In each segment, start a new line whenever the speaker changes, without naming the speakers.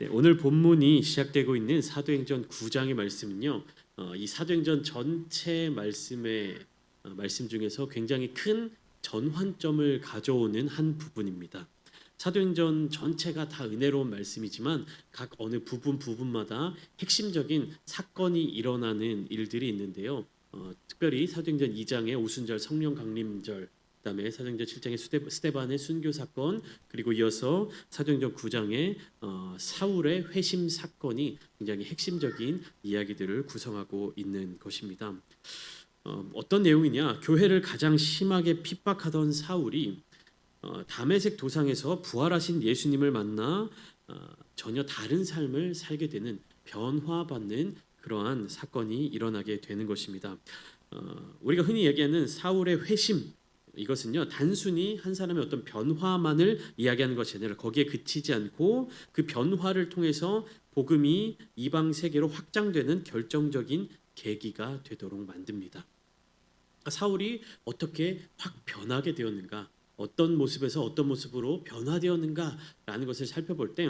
네, 오늘 본문이 시작되고 있는 사도행전 9장의 말씀은요. 어, 이 사도행전 전체 말씀의 어, 말씀 중에서 굉장히 큰 전환점을 가져오는 한 부분입니다. 사도행전 전체가 다 은혜로운 말씀이지만 각 어느 부분 부분마다 핵심적인 사건이 일어나는 일들이 있는데요. 어, 특별히 사도행전 2장의 오순절 성령 강림절 그다음에 사도행전 7장의 스테, 스테반의 순교 사건 그리고 이어서 사도행전 9장의 어, 사울의 회심 사건이 굉장히 핵심적인 이야기들을 구성하고 있는 것입니다. 어, 어떤 내용이냐? 교회를 가장 심하게 핍박하던 사울이 어, 다메섹 도상에서 부활하신 예수님을 만나 어, 전혀 다른 삶을 살게 되는 변화받는 그러한 사건이 일어나게 되는 것입니다. 어, 우리가 흔히 얘기하는 사울의 회심 이것은요 단순히 한 사람의 어떤 변화만을 이야기하는 것이 아니라 거기에 그치지 않고 그 변화를 통해서 복음이 이방 세계로 확장되는 결정적인 계기가 되도록 만듭니다. 사울이 어떻게 확 변하게 되었는가? 어떤 모습에서 어떤 모습으로 변화되었는가라는 것을 살펴볼 때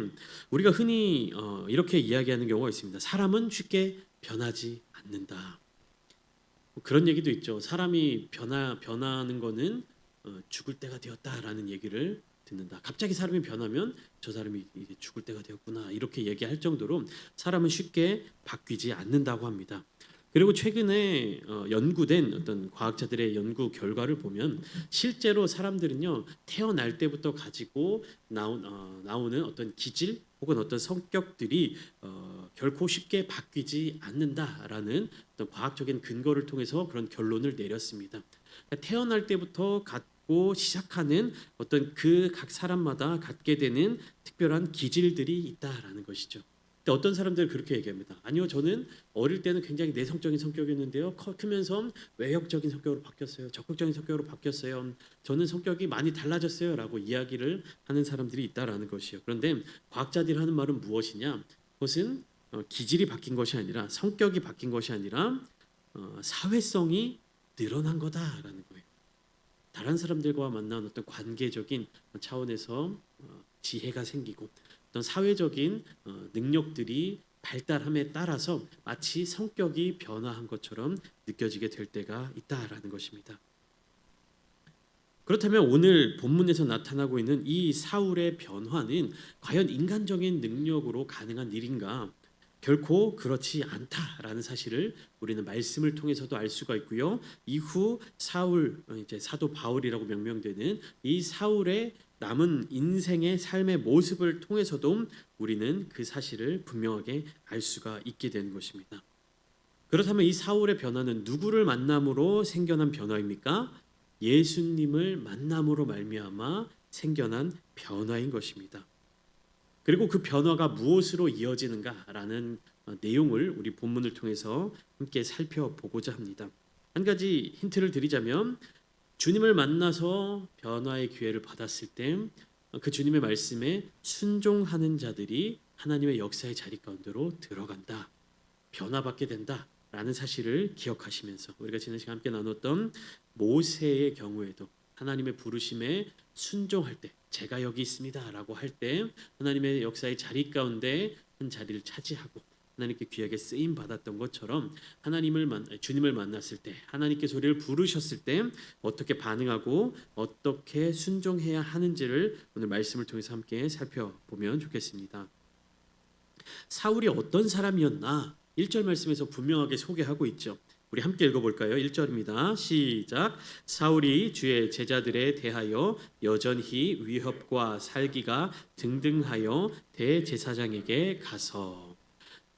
우리가 흔히 어, 이렇게 이야기하는 경우가 있습니다. 사람은 쉽게 변하지 않는다. 뭐 그런 얘기도 있죠. 사람이 변화 변하는 거는 어, 죽을 때가 되었다라는 얘기를 듣는다. 갑자기 사람이 변하면 저 사람이 이제 죽을 때가 되었구나 이렇게 얘기할 정도로 사람은 쉽게 바뀌지 않는다고 합니다. 그리고 최근에 어, 연구된 어떤 과학자들의 연구 결과를 보면 실제로 사람들은요 태어날 때부터 가지고 나온 어, 나오는 어떤 기질 혹은 어떤 성격들이 어, 결코 쉽게 바뀌지 않는다라는 어떤 과학적인 근거를 통해서 그런 결론을 내렸습니다. 그러니까 태어날 때부터 갖고 시작하는 어떤 그 각 사람마다 갖게 되는 특별한 기질들이 있다라는 것이죠. 근데 어떤 사람들은 그렇게 얘기합니다. 아니요, 저는 어릴 때는 굉장히 내성적인 성격이었는데요. 커 크면서 외형적인 성격으로 바뀌었어요. 적극적인 성격으로 바뀌었어요. 저는 성격이 많이 달라졌어요라고 이야기를 하는 사람들이 있다라는 것이요. 그런데 과학자들이 하는 말은 무엇이냐? 그것은 어, 기질이 바뀐 것이 아니라 성격이 바뀐 것이 아니라 어, 사회성이 늘어난 거다라는 거예요. 다른 사람들과 만난 어떤 관계적인 차원에서 어, 지혜가 생기고 어떤 사회적인 어, 능력들이 발달함에 따라서 마치 성격이 변화한 것처럼 느껴지게 될 때가 있다라는 것입니다. 그렇다면 오늘 본문에서 나타나고 있는 이 사울의 변화는 과연 인간적인 능력으로 가능한 일인가? 결코 그렇지 않다라는 사실을 우리는 말씀을 통해서도 알 수가 있고요. 이후 사울 어, 이제 사도 바울이라고 명명되는 이 사울의 남은 인생의 삶의 모습을 통해서도 우리는 그 사실을 분명하게 알 수가 있게 되는 것입니다. 그렇다면 이 사울의 변화는 누구를 만남으로 생겨난 변화입니까? 예수님을 만남으로 말미암아 생겨난 변화인 것입니다. 그리고 그 변화가 무엇으로 이어지는가라는 어, 내용을 우리 본문을 통해서 함께 살펴보고자 합니다. 한 가지 힌트를 드리자면 주님을 만나서 변화의 기회를 받았을 때 그 주님의 말씀에 순종하는 자들이 하나님의 역사의 자리 가운데로 들어간다. 변화받게 된다 라는 사실을 기억하시면서 우리가 지난 시간 함께 나눴던 모세의 경우에도 하나님의 부르심에 순종할 때 제가 여기 있습니다라고 할 때 하나님의 역사의 자리 가운데 한 자리를 차지하고 하나님께 귀하게 쓰임 받았던 것처럼 하나님을 만 주님을 만났을 때 하나님께 소리를 부르셨을 때 어떻게 반응하고 어떻게 순종해야 하는지를 오늘 말씀을 통해서 함께 살펴보면 좋겠습니다. 사울이 어떤 사람이었나 1절 말씀에서 분명하게 소개하고 있죠. 우리 함께 읽어볼까요? 1절입니다. 시작. 사울이 주의 제자들에 대하여 여전히 위협과 살기가 등등하여 대제사장에게 가서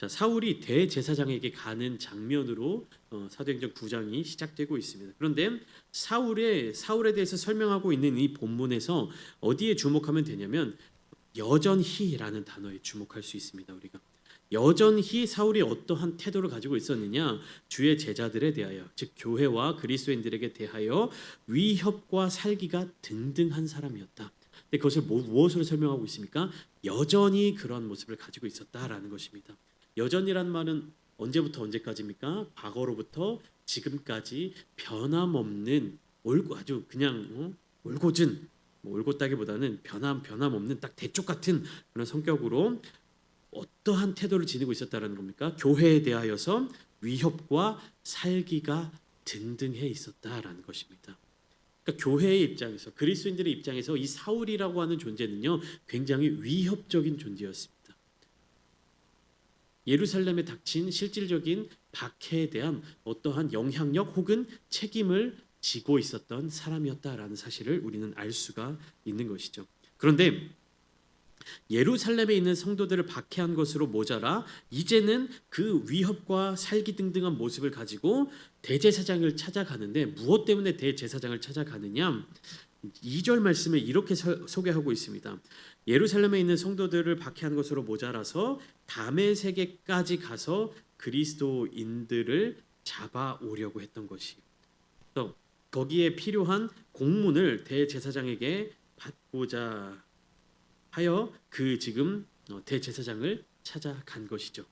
자, 사울이 대제사장에게 가는 장면으로 어, 사도행전 9장이 시작되고 있습니다. 그런데 사울의 사울에 대해서 설명하고 있는 이 본문에서 어디에 주목하면 되냐면 여전히라는 단어에 주목할 수 있습니다. 우리가 여전히 사울이 어떠한 태도를 가지고 있었느냐 주의 제자들에 대하여 즉 교회와 그리스도인들에게 대하여 위협과 살기가 등등한 사람이었다. 근데 그것을 뭐, 무엇으로 설명하고 있습니까? 여전히 그런 모습을 가지고 있었다라는 것입니다. 여전이란 말은 언제부터 언제까지입니까? 과거로부터 지금까지 변함없는 올고 아주 그냥 어? 올곧은 뭐 올곧다기보다는 변함 변함없는 딱 대쪽 같은 그런 성격으로 어떠한 태도를 지니고 있었다라는 겁니까? 교회에 대하여서 위협과 살기가 등등해 있었다라는 것입니다. 그러니까 교회의 입장에서 그리스도인들의 입장에서 이 사울이라고 하는 존재는요 굉장히 위협적인 존재였습니다. 예루살렘에 닥친 실질적인 박해에 대한 어떠한 영향력 혹은 책임을 지고 있었던 사람이었다라는 사실을 우리는 알 수가 있는 것이죠. 그런데 예루살렘에 있는 성도들을 박해한 것으로 모자라 이제는 그 위협과 살기 등등한 모습을 가지고 대제사장을 찾아가는데 무엇 때문에 대제사장을 찾아가느냐? 2절 말씀을 이렇게 서- 소개하고 있습니다. 예루살렘에 있는 성도들을 박해한 것으로 모자라서 담의 세계까지 가서 그리스도인들을 잡아오려고 했던 것이. 또 거기에 필요한 공문을 대제사장에게 받고자 하여 그 지금 어, 대제사장을 찾아간 것이죠.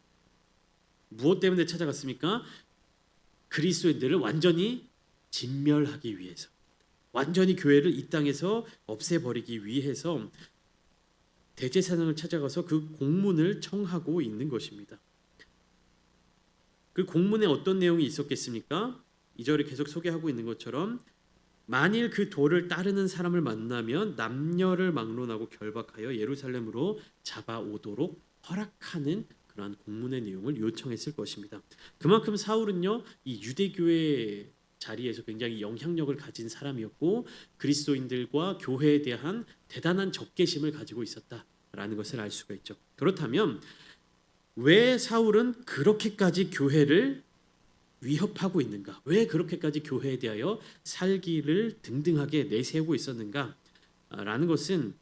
무엇 때문에 찾아갔습니까? 그리스도인들을 완전히 진멸하기 위해서, 완전히 교회를 이 땅에서 없애버리기 위해서 대제사장을 찾아가서 그 공문을 청하고 있는 것입니다. 그 공문에 어떤 내용이 있었겠습니까? 이 절에 계속 소개하고 있는 것처럼 만일 그 도를 따르는 사람을 만나면 남녀를 막론하고 결박하여 예루살렘으로 잡아오도록 허락하는 그러한 공문의 내용을 요청했을 것입니다. 그만큼 사울은요 이 유대교의 자리에서 굉장히 영향력을 가진 사람이었고 그리스도인들과 교회에 대한 대단한 적개심을 가지고 있었다라는 것을 알 수가 있죠. 그렇다면 왜 사울은 그렇게까지 교회를 위협하고 있는가? 왜 그렇게까지 교회에 대하여 살기를 등등하게 내세우고 있었는가? 아, 라는 것은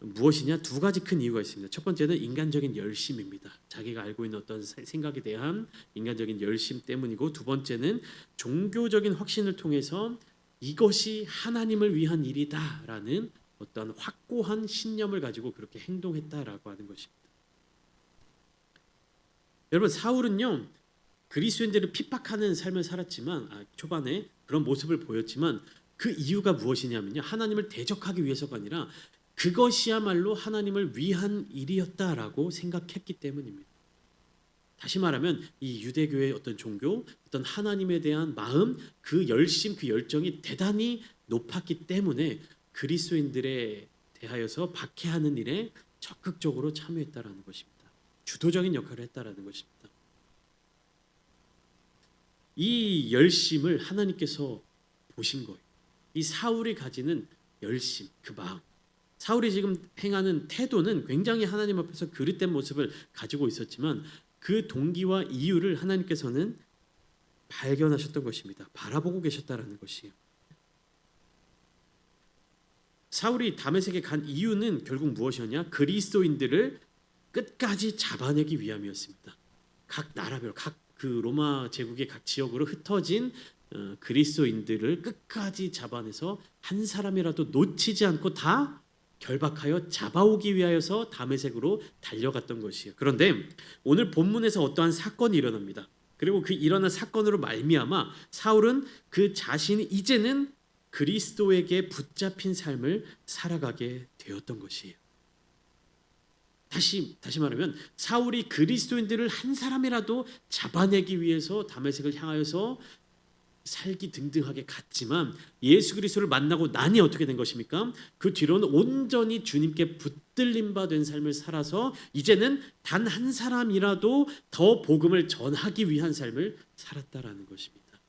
무엇이냐? 두 가지 큰 이유가 있습니다. 첫 번째는 인간적인 열심입니다. 자기가 알고 있는 어떤 사- 생각에 대한 인간적인 열심 때문이고 두 번째는 종교적인 확신을 통해서 이것이 하나님을 위한 일이다라는 어떤 확고한 신념을 가지고 그렇게 행동했다라고 하는 것입니다. 여러분 사울은요 그리스도인들을 핍박하는 삶을 살았지만 아, 초반에 그런 모습을 보였지만 그 이유가 무엇이냐면요 하나님을 대적하기 위해서가 아니라 그것이야말로 하나님을 위한 일이었다라고 생각했기 때문입니다. 다시 말하면 이 유대교의 어떤 종교, 어떤 하나님에 대한 마음, 그 열심, 그 열정이 대단히 높았기 때문에 그리스도인들에 대하여서 박해하는 일에 적극적으로 참여했다라는 것입니다. 주도적인 역할을 했다라는 것입니다. 이 열심을 하나님께서 보신 거예요. 이 사울이 가지는 열심, 그 마음. 사울이 지금 행하는 태도는 굉장히 하나님 앞에서 그릇된 모습을 가지고 있었지만 그 동기와 이유를 하나님께서는 발견하셨던 것입니다. 바라보고 계셨다라는 것이에요. 사울이 다메섹에 간 이유는 결국 무엇이었냐? 그리스도인들을 끝까지 잡아내기 위함이었습니다. 각 나라별, 각 그 로마 제국의 각 지역으로 흩어진 어, 그리스도인들을 끝까지 잡아내서 한 사람이라도 놓치지 않고 다 결박하여 잡아오기 위하여서 다메섹으로 달려갔던 것이에요. 그런데 오늘 본문에서 어떠한 사건이 일어납니다. 그리고 그 일어난 사건으로 말미암아 사울은 그 자신이 이제는 그리스도에게 붙잡힌 삶을 살아가게 되었던 것이에요. 다시 다시 말하면 사울이 그리스도인들을 한 사람이라도 잡아내기 위해서 다메섹을 향하여서 살기 등등하게 갔지만 예수 그리스도를 만나고 나니 어떻게 된 것입니까? 그 뒤로는 온전히 주님께 붙들림 바 된 삶을 살아서 이제는 단 한 사람이라도 더 복음을 전하기 위한 삶을 살았다라는 것입니다.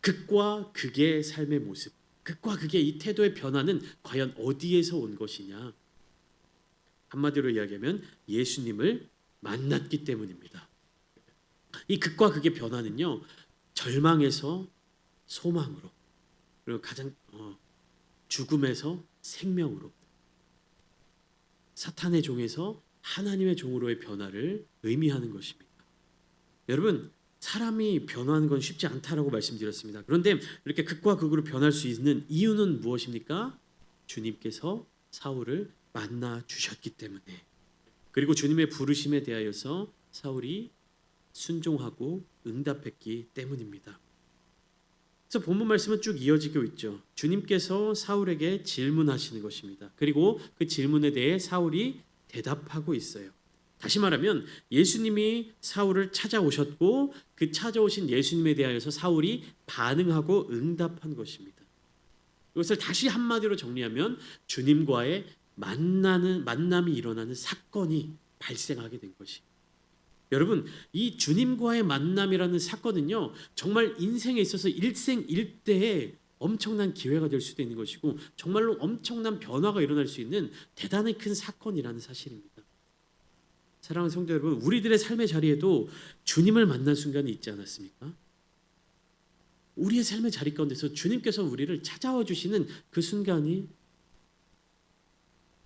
극과 극의 삶의 모습, 극과 극의 이 태도의 변화는 과연 어디에서 온 것이냐? 한마디로 이야기하면 예수님을 만났기 때문입니다. 이 극과 극의 변화는요 절망에서 소망으로 그리고 가장 어, 죽음에서 생명으로 사탄의 종에서 하나님의 종으로의 변화를 의미하는 것입니다. 여러분 사람이 변화하는 건 쉽지 않다라고 말씀드렸습니다. 그런데 이렇게 극과 극으로 변할 수 있는 이유는 무엇입니까? 주님께서 사울을 만나 주셨기 때문에 그리고 주님의 부르심에 대하여서 사울이 순종하고 응답했기 때문입니다. 그래서 본문 말씀은 쭉 이어지고 있죠. 주님께서 사울에게 질문하시는 것입니다. 그리고 그 질문에 대해 사울이 대답하고 있어요. 다시 말하면 예수님이 사울을 찾아오셨고 그 찾아오신 예수님에 대하여서 사울이 반응하고 응답한 것입니다. 이것을 다시 한마디로 정리하면 주님과의 만나는 만남이 일어나는 사건이 발생하게 된 것이. 여러분, 이 주님과의 만남이라는 사건은요. 정말 인생에 있어서 일생일대의 엄청난 기회가 될 수도 있는 것이고 정말로 엄청난 변화가 일어날 수 있는 대단히 큰 사건이라는 사실입니다. 사랑하는 성도 여러분, 우리들의 삶의 자리에도 주님을 만난 순간이 있지 않았습니까? 우리의 삶의 자리 가운데서 주님께서 우리를 찾아와 주시는 그 순간이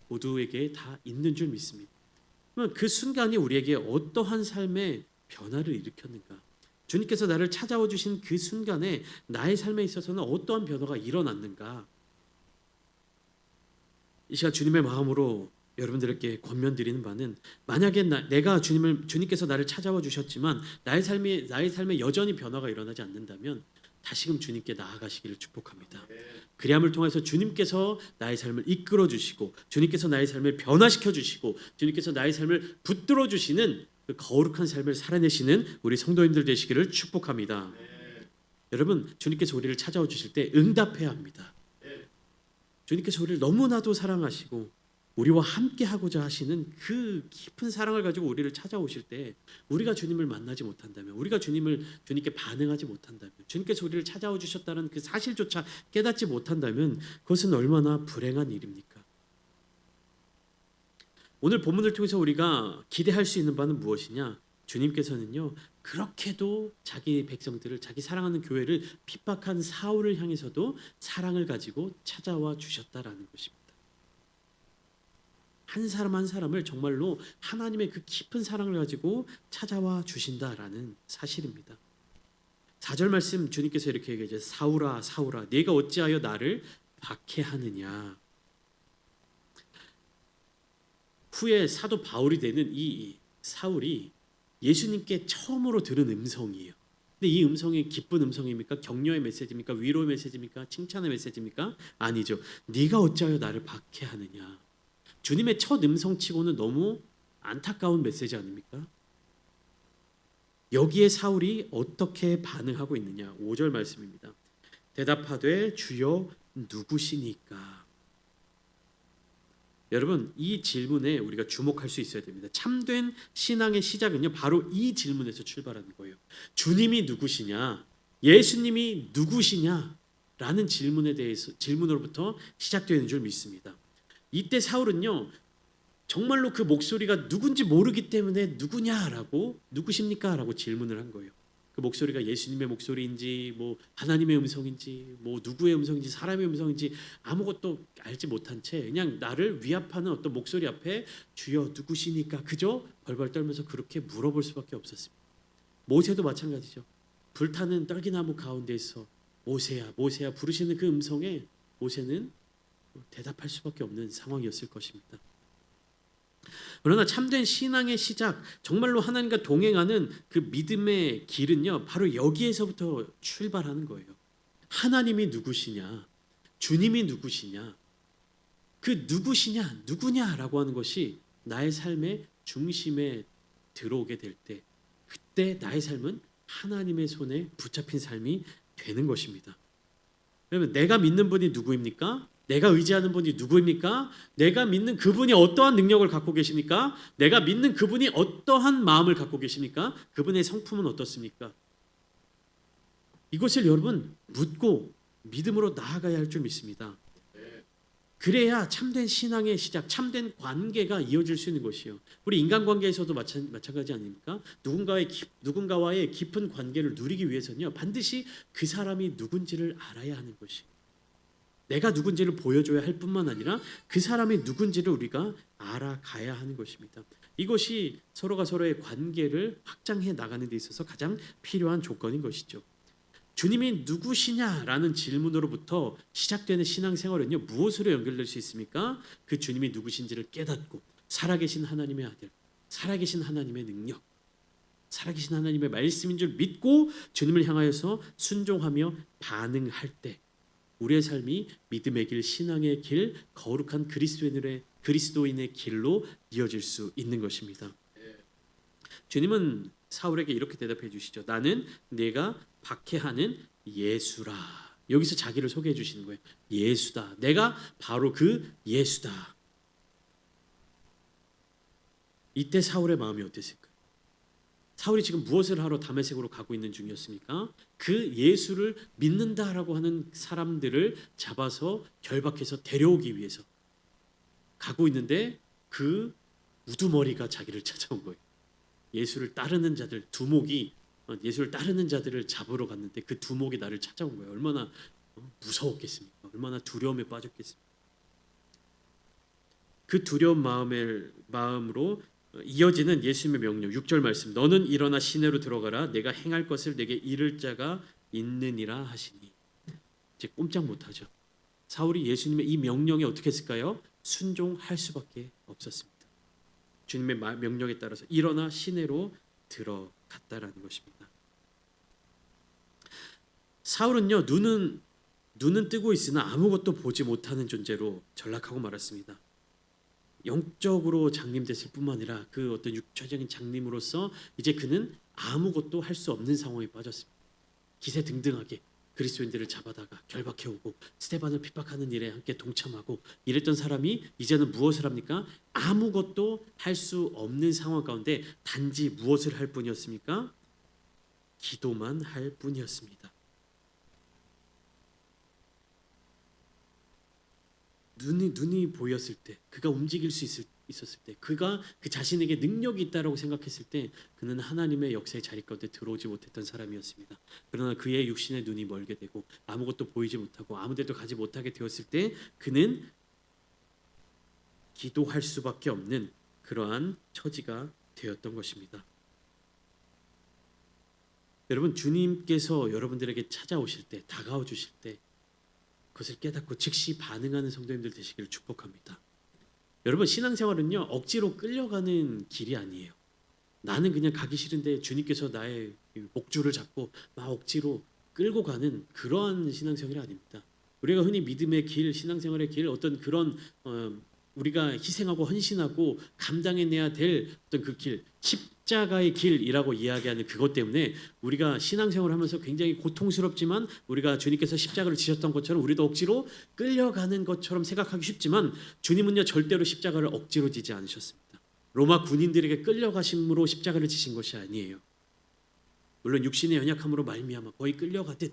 모두에게 다 있는 줄 믿습니다. 그러면 그 순간이 우리에게 어떠한 삶의 변화를 일으켰는가? 주님께서 나를 찾아와 주신 그 순간에 나의 삶에 있어서는 어떠한 변화가 일어났는가? 이 시간 주님의 마음으로 여러분들에게 권면드리는 바는 만약에 나, 내가 주님을 주님께서 나를 찾아와 주셨지만 나의 삶이 나의 삶에 여전히 변화가 일어나지 않는다면 다시금 주님께 나아가시기를 축복합니다. 그리함을 통해서 주님께서 나의 삶을 이끌어 주시고 주님께서 나의 삶을 변화시켜 주시고 주님께서 나의 삶을 붙들어 주시는 그 거룩한 삶을 살아내시는 우리 성도님들 되시기를 축복합니다. 여러분 주님께서 우리를 찾아와 주실 때 응답해야 합니다. 주님께서 우리를 너무나도 사랑하시고 우리와 함께 하고자 하시는 그 깊은 사랑을 가지고 우리를 찾아오실 때 우리가 주님을 만나지 못한다면 우리가 주님을 주님께 반응하지 못한다면 주님께서 우리를 찾아오 주셨다는 그 사실조차 깨닫지 못한다면 그것은 얼마나 불행한 일입니까? 오늘 본문을 통해서 우리가 기대할 수 있는 바는 무엇이냐? 주님께서는요 그렇게도 자기 백성들을 자기 사랑하는 교회를 핍박한 사울을 향해서도 사랑을 가지고 찾아와 주셨다라는 것입니다. 한 사람 한 사람을 정말로 하나님의 그 깊은 사랑을 가지고 찾아와 주신다라는 사실입니다. 4절 말씀 주님께서 이렇게 얘기하죠. 사울아 사울아 네가 어찌하여 나를 박해하느냐. 후에 사도 바울이 되는 이 사울이 예수님께 처음으로 들은 음성이에요. 근데 이 음성이 기쁜 음성입니까? 격려의 메시지입니까? 위로의 메시지입니까? 칭찬의 메시지입니까? 아니죠. 네가 어찌하여 나를 박해하느냐. 주님의 첫 음성치고는 너무 안타까운 메시지 아닙니까? 여기에 사울이 어떻게 반응하고 있느냐? 5절 말씀입니다. 대답하되 주여 누구시니까? 여러분 이 질문에 우리가 주목할 수 있어야 됩니다. 참된 신앙의 시작은요 바로 이 질문에서 출발하는 거예요. 주님이 누구시냐? 예수님이 누구시냐? 라는 질문에 대해서 질문으로부터 시작되는 줄 믿습니다. 이때 사울은요 정말로 그 목소리가 누군지 모르기 때문에 누구냐라고 누구십니까라고 질문을 한 거예요. 그 목소리가 예수님의 목소리인지 뭐 하나님의 음성인지 뭐 누구의 음성인지 사람의 음성인지 아무것도 알지 못한 채 그냥 나를 위압하는 어떤 목소리 앞에 주여 누구시니까 그저 벌벌 떨면서 그렇게 물어볼 수밖에 없었습니다. 모세도 마찬가지죠. 불타는 떨기나무 가운데서 모세야 모세야 부르시는 그 음성에 모세는 대답할 수밖에 없는 상황이었을 것입니다. 그러나 참된 신앙의 시작, 정말로 하나님과 동행하는 그 믿음의 길은요, 바로 여기에서부터 출발하는 거예요. 하나님이 누구시냐, 주님이 누구시냐, 그 누구시냐, 누구냐라고 하는 것이 나의 삶의 중심에 들어오게 될 때, 그때 나의 삶은 하나님의 손에 붙잡힌 삶이 되는 것입니다. 그러면 내가 믿는 분이 누구입니까? 내가 의지하는 분이 누구입니까? 내가 믿는 그분이 어떠한 능력을 갖고 계십니까? 내가 믿는 그분이 어떠한 마음을 갖고 계십니까? 그분의 성품은 어떻습니까? 이것을 여러분 묻고 믿음으로 나아가야 할 줄 믿습니다. 그래야 참된 신앙의 시작, 참된 관계가 이어질 수 있는 것이요. 우리 인간관계에서도 마찬, 마찬가지 아닙니까? 누군가의 깊, 누군가와의 깊은 관계를 누리기 위해서는요, 반드시 그 사람이 누군지를 알아야 하는 것이. 내가 누군지를 보여줘야 할 뿐만 아니라 그 사람이 누군지를 우리가 알아가야 하는 것입니다. 이것이 서로가 서로의 관계를 확장해 나가는 데 있어서 가장 필요한 조건인 것이죠. 주님이 누구시냐라는 질문으로부터 시작되는 신앙생활은요 무엇으로 연결될 수 있습니까? 그 주님이 누구신지를 깨닫고 살아계신 하나님의 아들, 살아계신 하나님의 능력, 살아계신 하나님의 말씀인 줄 믿고 주님을 향하여서 순종하며 반응할 때 우리의 삶이 믿음의 길, 신앙의 길, 거룩한 그리스도인의 그리스도인의 길로 이어질 수 있는 것입니다. 주님은 사울에게 이렇게 대답해 주시죠. 나는 내가 박해하는 예수라. 여기서 자기를 소개해 주시는 거예요. 예수다. 내가 바로 그 예수다. 이때 사울의 마음이 어땠을까? 사울이 지금 무엇을 하러 다메섹으로 가고 있는 중이었습니까? 그 예수를 믿는다라고 하는 사람들을 잡아서 결박해서 데려오기 위해서 가고 있는데 그 우두머리가 자기를 찾아온 거예요. 예수를 따르는 자들 두목이 어, 예수를 따르는 자들을 잡으러 갔는데 그 두목이 나를 찾아온 거예요. 얼마나 어, 무서웠겠습니까? 얼마나 두려움에 빠졌겠습니까? 그 두려운 마음을 마음으로 어, 이어지는 예수님의 명령 6절 말씀 너는 일어나 시내로 들어가라 내가 행할 것을 내게 이를 자가 있느니라 하시니 이제 꼼짝 못하죠. 사울이 예수님의 이 명령에 어떻게 했을까요? 순종할 수밖에 없었습니다. 주님의 마- 명령에 따라서 일어나 시내로 들어갔다라는 것입니다. 사울은요 눈은 눈은 뜨고 있으나 아무것도 보지 못하는 존재로 전락하고 말았습니다. 영적으로 장님됐을 뿐만 아니라 그 어떤 육체적인 장님으로서 이제 그는 아무것도 할 수 없는 상황에 빠졌습니다. 기세 등등하게 그리스도인들을 잡아다가 결박해오고 스테반을 핍박하는 일에 함께 동참하고 이랬던 사람이 이제는 무엇을 합니까? 아무것도 할 수 없는 상황 가운데 단지 무엇을 할 뿐이었습니까? 기도만 할 뿐이었습니다. 눈이 눈이 보였을 때, 그가 움직일 수 있을, 있었을 때, 그가 그 자신에게 능력이 있다라고 생각했을 때, 그는 하나님의 역사의 자리 가운데 들어오지 못했던 사람이었습니다. 그러나 그의 육신의 눈이 멀게 되고 아무것도 보이지 못하고 아무데도 가지 못하게 되었을 때, 그는 기도할 수밖에 없는 그러한 처지가 되었던 것입니다. 여러분 주님께서 여러분들에게 찾아오실 때, 다가와 주실 때 그것을 깨닫고 즉시 반응하는 성도님들 되시기를 축복합니다. 여러분 신앙생활은요 억지로 끌려가는 길이 아니에요. 나는 그냥 가기 싫은데 주님께서 나의 목줄을 잡고 막 억지로 끌고 가는 그러한 신앙생활이 아닙니다. 우리가 흔히 믿음의 길, 신앙생활의 길 어떤 그런 어, 우리가 희생하고 헌신하고 감당해내야 될 어떤 그 길, 십자가의 길이라고 이야기하는 그것 때문에 우리가 신앙생활을 하면서 굉장히 고통스럽지만 우리가 주님께서 십자가를 지셨던 것처럼 우리도 억지로 끌려가는 것처럼 생각하기 쉽지만 주님은요 절대로 십자가를 억지로 지지 않으셨습니다. 로마 군인들에게 끌려가심으로 십자가를 지신 것이 아니에요. 물론 육신의 연약함으로 말미암아 거의 끌려가듯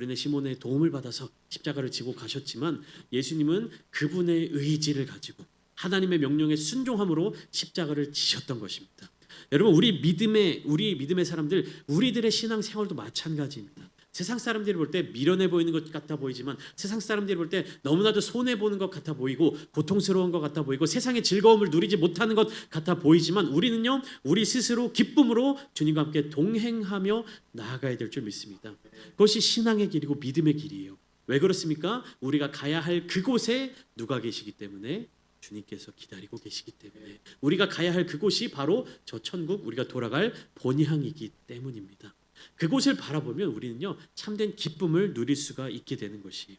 우리는 시몬의 도움을 받아서 십자가를 지고 가셨지만 예수님은 그분의 의지를 가지고 하나님의 명령에 순종함으로 십자가를 지셨던 것입니다. 여러분 우리 믿음의 우리 믿음의 사람들 우리들의 신앙 생활도 마찬가지입니다. 세상 사람들이 볼 때 미련해 보이는 것 같아 보이지만 세상 사람들이 볼 때 너무나도 손해 보는 것 같아 보이고 고통스러운 것 같아 보이고 세상의 즐거움을 누리지 못하는 것 같아 보이지만 우리는요 우리 스스로 기쁨으로 주님과 함께 동행하며 나아가야 될 줄 믿습니다. 그것이 신앙의 길이고 믿음의 길이에요. 왜 그렇습니까? 우리가 가야 할 그곳에 누가 계시기 때문에 주님께서 기다리고 계시기 때문에 우리가 가야 할 그곳이 바로 저 천국 우리가 돌아갈 본향이기 때문입니다. 그곳을 바라보면 우리는요 참된 기쁨을 누릴 수가 있게 되는 것이에요.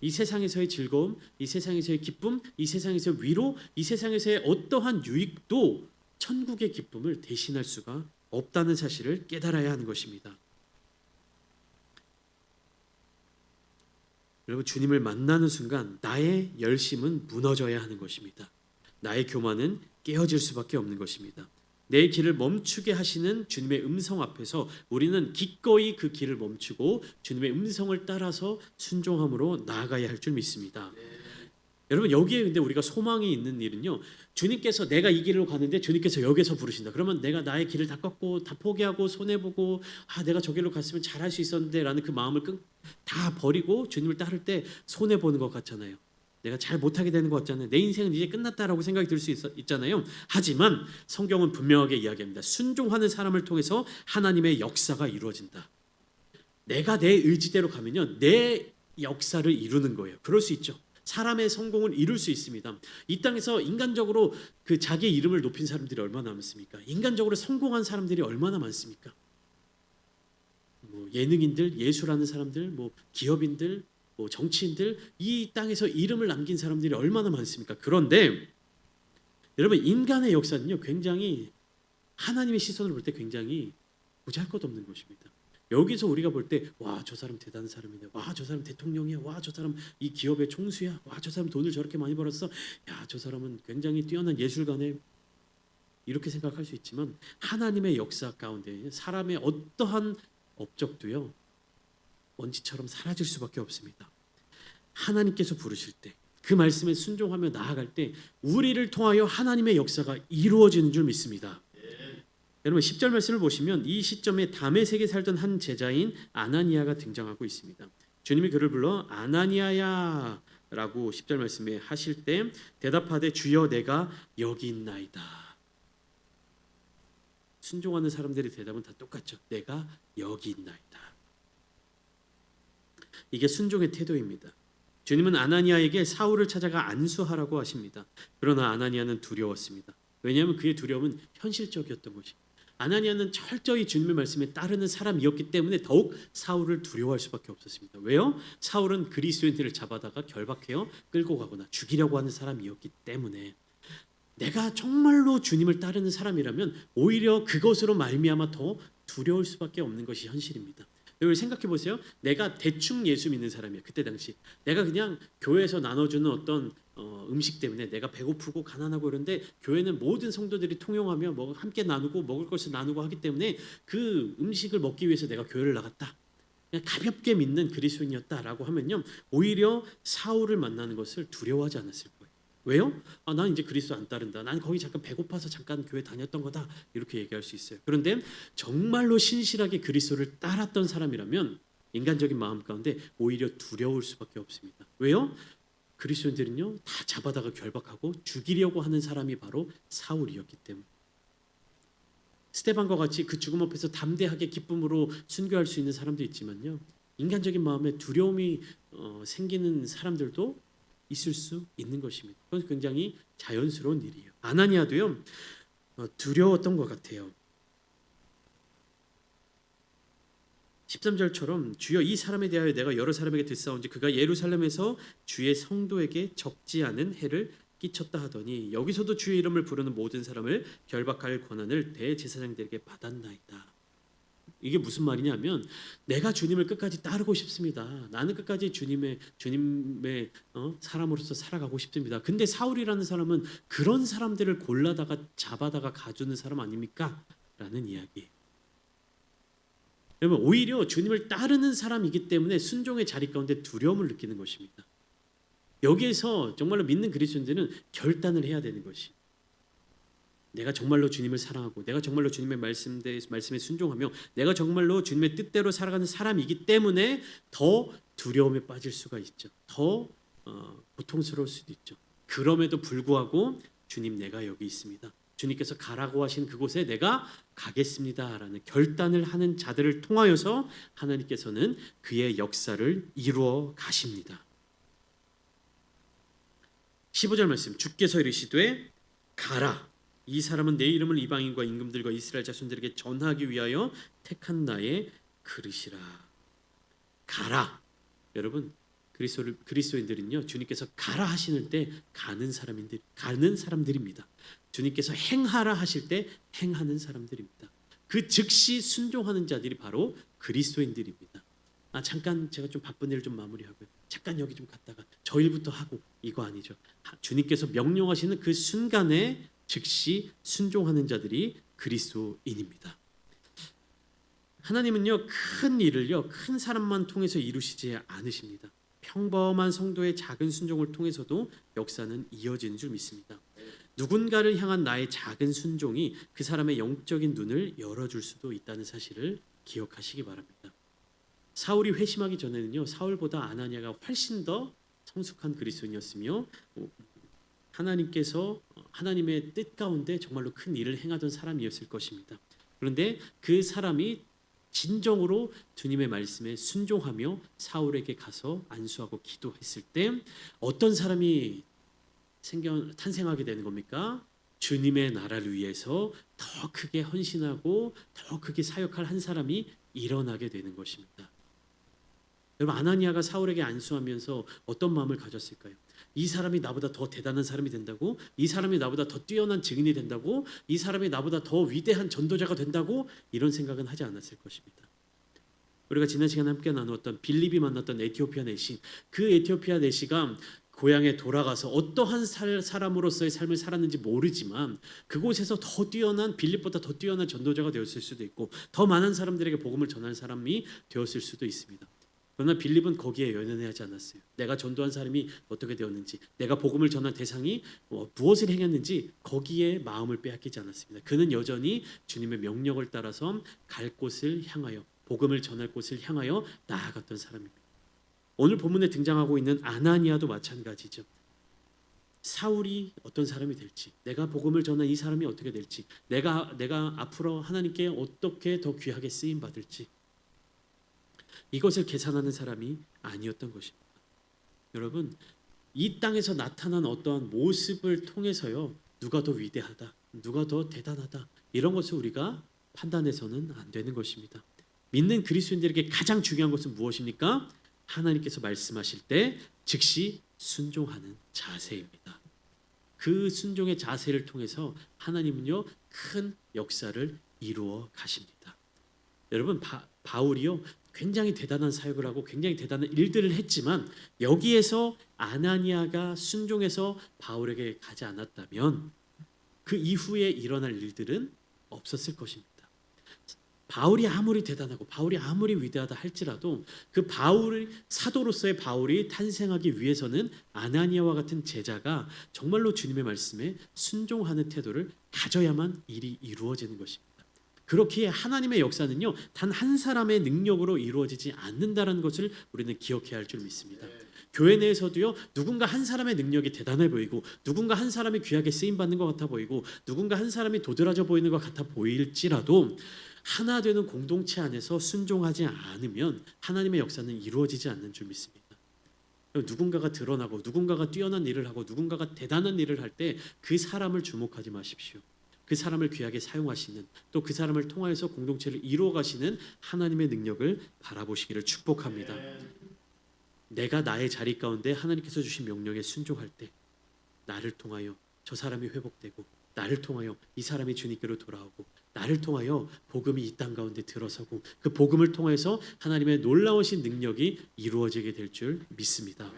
이 세상에서의 즐거움, 이 세상에서의 기쁨, 이 세상에서의 위로, 이 세상에서의 어떠한 유익도 천국의 기쁨을 대신할 수가 없다는 사실을 깨달아야 하는 것입니다. 여러분 주님을 만나는 순간 나의 열심은 무너져야 하는 것입니다. 나의 교만은 깨어질 수밖에 없는 것입니다. 내 길을 멈추게 하시는 주님의 음성 앞에서 우리는 기꺼이 그 길을 멈추고 주님의 음성을 따라서 순종함으로 나아가야 할 줄 믿습니다. 여러분 여기에 근데 우리가 소망이 있는 일은요. 주님께서 내가 이 길로 가는데 주님께서 여기서 부르신다. 그러면 내가 나의 길을 다 꺾고 다 포기하고 손해 보고 아 내가 저 길로 갔으면 잘할 수 있었는데라는 그 마음을 끈, 다 버리고 주님을 따를 때 손해 보는 것 같잖아요. 내가 잘 못하게 되는 것 같잖아요. 내 인생은 이제 끝났다라고 생각이 들 수 있잖아요. 하지만 성경은 분명하게 이야기합니다. 순종하는 사람을 통해서 하나님의 역사가 이루어진다. 내가 내 의지대로 가면요, 내 역사를 이루는 거예요. 그럴 수 있죠. 사람의 성공을 이룰 수 있습니다. 이 땅에서 인간적으로 그 자기의 이름을 높인 사람들이 얼마나 많습니까? 인간적으로 성공한 사람들이 얼마나 많습니까? 뭐 예능인들, 예술하는 사람들, 뭐 기업인들, 뭐 정치인들 이 땅에서 이름을 남긴 사람들이 얼마나 많습니까? 그런데 여러분 인간의 역사는요 굉장히 하나님의 시선을 볼때 굉장히 보잘것없는 것입니다. 여기서 우리가 볼 때 와 저 사람 대단한 사람이네. 와 저 사람 대통령이야. 와 저 사람 이 기업의 총수야. 와 저 사람 돈을 저렇게 많이 벌었어. 야 저 사람은 굉장히 뛰어난 예술가네. 이렇게 생각할 수 있지만 하나님의 역사 가운데 사람의 어떠한 업적도요 먼지처럼 사라질 수밖에 없습니다. 하나님께서 부르실 때 그 말씀에 순종하며 나아갈 때 우리를 통하여 하나님의 역사가 이루어지는 줄 믿습니다. 여러분 10절 말씀을 보시면 이 시점에 담에색에 살던 한 제자인 아나니아가 등장하고 있습니다. 주님이 그를 불러 아나니아야 라고 10절 말씀에 하실 때 대답하되 주여 내가 여기 있나이다. 순종하는 사람들의 대답은 다 똑같죠. 내가 여기 있나이다. 이게 순종의 태도입니다. 주님은 아나니아에게 사울을 찾아가 안수하라고 하십니다. 그러나 아나니아는 두려웠습니다. 왜냐하면 그의 두려움은 현실적이었던 것입니다. 아나니아는 철저히 주님의 말씀에 따르는 사람이었기 때문에 더욱 사울을 두려워할 수밖에 없었습니다. 왜요? 사울은 그리스도인들을 잡아다가 결박해요 끌고 가거나 죽이려고 하는 사람이었기 때문에 내가 정말로 주님을 따르는 사람이라면 오히려 그것으로 말미암아 더 두려울 수밖에 없는 것이 현실입니다. 여러분 생각해 보세요. 내가 대충 예수 믿는 사람이야. 그때 당시 내가 그냥 교회에서 나눠주는 어떤 어, 음식 때문에 내가 배고프고 가난하고 그런데 교회는 모든 성도들이 통용하며 뭐 함께 나누고 먹을 것을 나누고 하기 때문에 그 음식을 먹기 위해서 내가 교회를 나갔다. 그냥 가볍게 믿는 그리스도인이었다라고 하면요 오히려 사울을 만나는 것을 두려워하지 않았을 거예요. 왜요? 아, 난 이제 그리스도 안 따른다. 난 거기 잠깐 배고파서 잠깐 교회 다녔던 거다. 이렇게 얘기할 수 있어요. 그런데 정말로 신실하게 그리스도를 따랐던 사람이라면 인간적인 마음 가운데 오히려 두려울 수밖에 없습니다. 왜요? 그리스도인들은요 다 잡아다가 결박하고 죽이려고 하는 사람이 바로 사울이었기 때문에 스테반과 같이 그 죽음 앞에서 담대하게 기쁨으로 순교할 수 있는 사람도 있지만요 인간적인 마음에 두려움이 어, 생기는 사람들도 있을 수 있는 것입니다. 그건 굉장히 자연스러운 일이에요. 아나니아도요 어, 두려웠던 것 같아요. 13절처럼 주여 이 사람에 대하여 내가 여러 사람에게 듣사온지 그가 예루살렘에서 주의 성도에게 적지 않은 해를 끼쳤다 하더니 여기서도 주의 이름을 부르는 모든 사람을 결박할 권한을 대제사장들에게 받았나이다. 이게 무슨 말이냐면 내가 주님을 끝까지 따르고 싶습니다. 나는 끝까지 주님의 주님의 어, 사람으로서 살아가고 싶습니다. 근데 사울이라는 사람은 그런 사람들을 골라다가 잡아다가 가주는 사람 아닙니까? 라는 이야기. 여러분 오히려 주님을 따르는 사람이기 때문에 순종의 자리 가운데 두려움을 느끼는 것입니다. 여기에서 정말로 믿는 그리스도인들은 결단을 해야 되는 것이 내가 정말로 주님을 사랑하고 내가 정말로 주님의 말씀대 말씀에 순종하며 내가 정말로 주님의 뜻대로 살아가는 사람이기 때문에 더 두려움에 빠질 수가 있죠. 더 어, 고통스러울 수도 있죠. 그럼에도 불구하고 주님 내가 여기 있습니다. 주님께서 가라고 하신 그곳에 내가 가겠습니다라는 결단을 하는 자들을 통하여서 하나님께서는 그의 역사를 이루어 가십니다. 15절 말씀 주께서 이르시되 가라 이 사람은 내 이름을 이방인과 임금들과 이스라엘 자손들에게 전하기 위하여 택한 나의 그릇이라 가라 여러분 그리스도를 그리스도인들은요 주님께서 가라 하시는 때 가는 사람인들 가는 사람들입니다. 주님께서 행하라 하실 때 행하는 사람들입니다. 그 즉시 순종하는 자들이 바로 그리스도인들입니다. 아 잠깐 제가 좀 바쁜 일 좀 마무리하고요. 잠깐 여기 좀 갔다가 저 일부터 하고 이거 아니죠. 주님께서 명령하시는 그 순간에 즉시 순종하는 자들이 그리스도인입니다. 하나님은요 큰 일을요 큰 사람만 통해서 이루시지 않으십니다. 평범한 성도의 작은 순종을 통해서도 역사는 이어지는 줄 믿습니다. 누군가를 향한 나의 작은 순종이 그 사람의 영적인 눈을 열어줄 수도 있다는 사실을 기억하시기 바랍니다. 사울이 회심하기 전에는요 사울보다 아나니아가 훨씬 더 성숙한 그리스도인이었으며 하나님께서 하나님의 뜻 가운데 정말로 큰 일을 행하던 사람이었을 것입니다. 그런데 그 사람이 진정으로 주님의 말씀에 순종하며 사울에게 가서 안수하고 기도했을 때 어떤 사람이 생겨 탄생하게 되는 겁니까? 주님의 나라를 위해서 더 크게 헌신하고 더 크게 사역할 한 사람이 일어나게 되는 것입니다. 여러분 아나니아가 사울에게 안수하면서 어떤 마음을 가졌을까요? 이 사람이 나보다 더 대단한 사람이 된다고 이 사람이 나보다 더 뛰어난 증인이 된다고 이 사람이 나보다 더 위대한 전도자가 된다고 이런 생각은 하지 않았을 것입니다. 우리가 지난 시간에 함께 나누었던 빌립이 만났던 에티오피아 내시 그 에티오피아 내시가 고향에 돌아가서 어떠한 살, 사람으로서의 삶을 살았는지 모르지만 그곳에서 더 뛰어난 빌립보다 더 뛰어난 전도자가 되었을 수도 있고 더 많은 사람들에게 복음을 전할 사람이 되었을 수도 있습니다. 그러나 빌립은 거기에 연연하지 않았어요. 내가 전도한 사람이 어떻게 되었는지, 내가 복음을 전한 대상이 어, 무엇을 행했는지 거기에 마음을 빼앗기지 않았습니다. 그는 여전히 주님의 명령을 따라서 갈 곳을 향하여 복음을 전할 곳을 향하여 나아갔던 사람입니다. 오늘 본문에 등장하고 있는 아나니아도 마찬가지죠. 사울이 어떤 사람이 될지, 내가 복음을 전한 이 사람이 어떻게 될지, 내가 내가 앞으로 하나님께 어떻게 더 귀하게 쓰임 받을지 이것을 계산하는 사람이 아니었던 것입니다. 여러분, 이 땅에서 나타난 어떠한 모습을 통해서요, 누가 더 위대하다, 누가 더 대단하다 이런 것을 우리가 판단해서는 안 되는 것입니다. 믿는 그리스도인들에게 가장 중요한 것은 무엇입니까? 하나님께서 말씀하실 때 즉시 순종하는 자세입니다. 그 순종의 자세를 통해서 하나님은요 큰 역사를 이루어 가십니다. 여러분 바, 바울이요 굉장히 대단한 사역을 하고 굉장히 대단한 일들을 했지만 여기에서 아나니아가 순종해서 바울에게 가지 않았다면 그 이후에 일어날 일들은 없었을 것입니다. 바울이 아무리 대단하고 바울이 아무리 위대하다 할지라도 그 바울 사도로서의 바울이 탄생하기 위해서는 아나니아와 같은 제자가 정말로 주님의 말씀에 순종하는 태도를 가져야만 일이 이루어지는 것입니다. 그렇기에 하나님의 역사는요 단 한 사람의 능력으로 이루어지지 않는다라는 것을 우리는 기억해야 할 줄 믿습니다. 교회 내에서도요 누군가 한 사람의 능력이 대단해 보이고 누군가 한 사람이 귀하게 쓰임 받는 것 같아 보이고 누군가 한 사람이 도드라져 보이는 것 같아 보일지라도 하나 되는 공동체 안에서 순종하지 않으면 하나님의 역사는 이루어지지 않는 줄 믿습니다. 누군가가 드러나고 누군가가 뛰어난 일을 하고 누군가가 대단한 일을 할 때 그 사람을 주목하지 마십시오. 그 사람을 귀하게 사용하시는 또 그 사람을 통하여서 공동체를 이루어 가시는 하나님의 능력을 바라보시기를 축복합니다. 내가 나의 자리 가운데 하나님께서 주신 명령에 순종할 때 나를 통하여 저 사람이 회복되고 나를 통하여 이 사람이 주님께로 돌아오고 나를 통하여 복음이 이 땅 가운데 들어서고 그 복음을 통해서 하나님의 놀라우신 능력이 이루어지게 될 줄 믿습니다.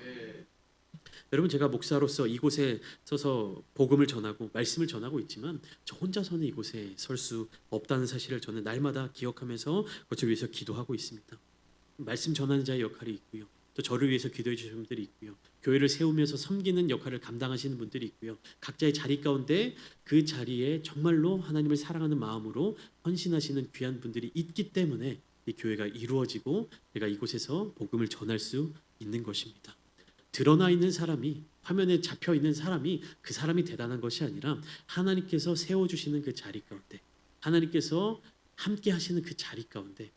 여러분 제가 목사로서 이곳에 서서 복음을 전하고 말씀을 전하고 있지만 저 혼자서는 이곳에 설 수 없다는 사실을 저는 날마다 기억하면서 그것을 위해서 기도하고 있습니다. 말씀 전하는 자의 역할이 있고요. 또 저를 위해서 기도해 주시는 분들이 있고요. 교회를 세우면서 섬기는 역할을 감당하시는 분들이 있고요. 각자의 자리 가운데 그 자리에 정말로 하나님을 사랑하는 마음으로 헌신하시는 귀한 분들이 있기 때문에 이 교회가 이루어지고 내가 이곳에서 복음을 전할 수 있는 것입니다. 드러나 있는 사람이 화면에 잡혀 있는 사람이 그 사람이 대단한 것이 아니라 하나님께서 세워 주시는 그 자리 가운데 하나님께서 함께 하시는 그 자리 가운데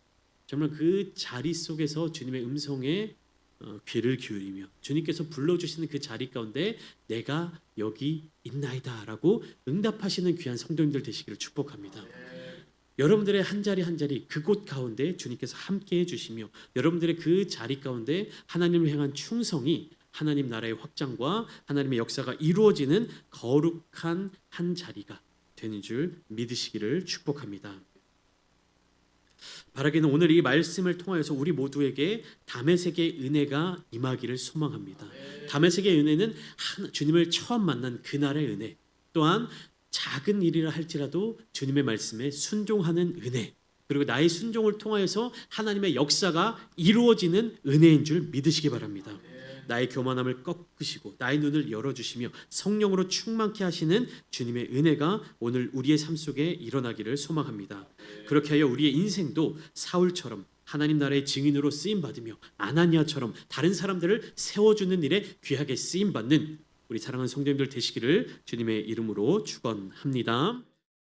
정말 그 자리 속에서 주님의 음성에 어, 귀를 기울이며 주님께서 불러주시는 그 자리 가운데 내가 여기 있나이다라고 응답하시는 귀한 성도님들 되시기를 축복합니다. 여러분들의 한 자리 한 자리 그곳 가운데 주님께서 함께 해주시며 여러분들의 그 자리 가운데 하나님을 향한 충성이 하나님 나라의 확장과 하나님의 역사가 이루어지는 거룩한 한 자리가 되는 줄 믿으시기를 축복합니다. 바라기는 오늘 이 말씀을 통하여서 우리 모두에게 담에색의 은혜가 임하기를 소망합니다. 담에색의 은혜는 주님을 처음 만난 그날의 은혜, 또한 작은 일이라 할지라도 주님의 말씀에 순종하는 은혜, 그리고 나의 순종을 통하여서 하나님의 역사가 이루어지는 은혜인 줄 믿으시기 바랍니다. 나의 교만함을 꺾으시고 나의 눈을 열어주시며 성령으로 충만케 하시는 주님의 은혜가 오늘 우리의 삶 속에 일어나기를 소망합니다. 그렇게 하여 우리의 인생도 사울처럼 하나님 나라의 증인으로 쓰임 받으며 아나니아처럼 다른 사람들을 세워주는 일에 귀하게 쓰임 받는 우리 사랑하는 성도님들 되시기를 주님의 이름으로 축원합니다.